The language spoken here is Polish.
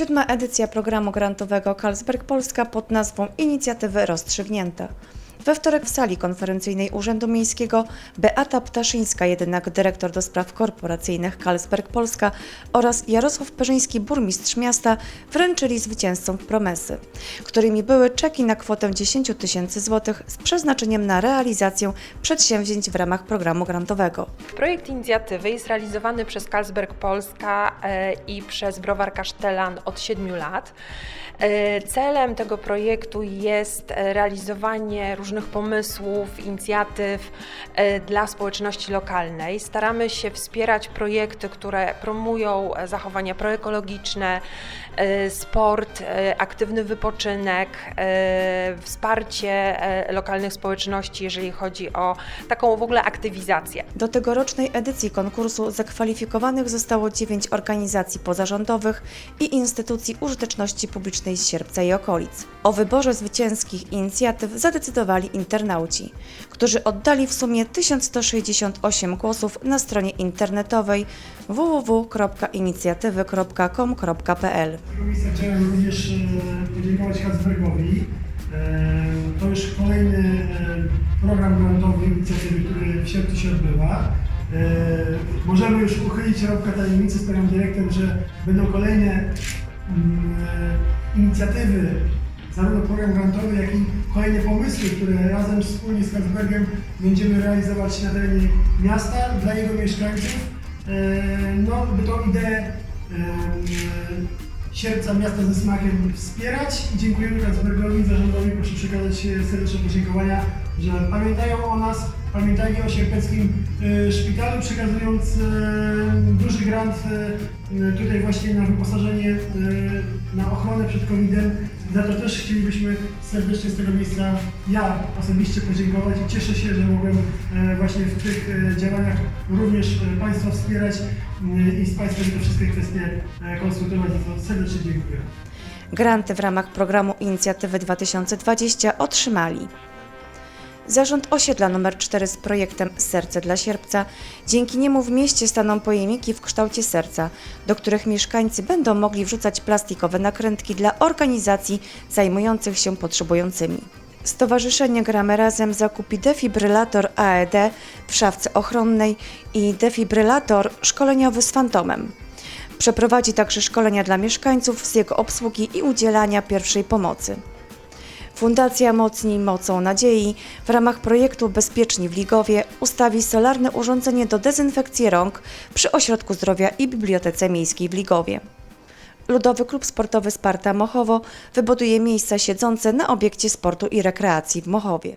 Siódma edycja programu grantowego Carlsberg Polska pod nazwą Inicjatywy Rozstrzygnięte. We wtorek w sali konferencyjnej Urzędu Miejskiego Beata Ptaszyńska, jednak dyrektor do spraw korporacyjnych Carlsberg Polska oraz Jarosław Perzyński, burmistrz miasta, wręczyli zwycięzcom promesy, którymi były czeki na kwotę 10 tysięcy złotych z przeznaczeniem na realizację przedsięwzięć w ramach programu grantowego. Projekt inicjatywy jest realizowany przez Carlsberg Polska e, i przez Browar Kasztelan od 7 lat. E, Celem tego projektu jest e, realizowanie różnych pomysłów, inicjatyw e, dla społeczności lokalnej. Staramy się wspierać projekty, które promują e, zachowania proekologiczne, e, sport, aktywny wypoczynek, wsparcie lokalnych społeczności, jeżeli chodzi o taką w ogóle aktywizację. Do tegorocznej edycji konkursu zakwalifikowanych zostało dziewięć organizacji pozarządowych i instytucji użyteczności publicznej z Sierpca i okolic. O wyborze zwycięskich inicjatyw zadecydowali internauci, którzy oddali w sumie 1168 głosów na stronie internetowej www.inicjatywy.com.pl. Chciałem również e, podziękować Kacpergowi. E, To już kolejny e, program grantowy inicjatywy, który w sierpniu się odbywa. Możemy już uchylić rąbkę tajemnicy z panem dyrektorem, że będą kolejne mm, inicjatywy, zarówno program grantowy, jak i kolejne pomysły, które razem wspólnie z Kacpergiem będziemy realizować na terenie miasta dla jego mieszkańców. E, No, by tą ideę e, Sierpca Miasta ze Smakiem wspierać i dziękujemy Kacpergowi, zarządowi, proszę przekazać e, serdeczne podziękowania, że pamiętają o nas, pamiętali o Sierpeckim e, Szpitalu, przekazując e, duży grant e, tutaj właśnie na wyposażenie, na ochronę przed COVID-em. Za to też chcielibyśmy serdecznie z tego miejsca ja osobiście podziękować i cieszę się, że mogłem właśnie w tych działaniach również Państwa wspierać i z Państwem te wszystkie kwestie konsultować. Za to serdecznie dziękuję. Granty w ramach programu Inicjatywy 2020 otrzymali Zarząd osiedla nr 4 z projektem Serce dla Sierpca. Dzięki niemu w mieście staną pojemniki w kształcie serca, do których mieszkańcy będą mogli wrzucać plastikowe nakrętki dla organizacji zajmujących się potrzebującymi. Stowarzyszenie Gramy Razem zakupi defibrylator AED w szafce ochronnej i defibrylator szkoleniowy z fantomem. Przeprowadzi także szkolenia dla mieszkańców z jego obsługi i udzielania pierwszej pomocy. Fundacja Mocnij Mocą Nadziei w ramach projektu Bezpieczni w Ligowie ustawi solarne urządzenie do dezynfekcji rąk przy Ośrodku Zdrowia i Bibliotece Miejskiej w Ligowie. Ludowy Klub Sportowy Sparta Mochowo wybuduje miejsca siedzące na obiekcie sportu i rekreacji w Mochowie.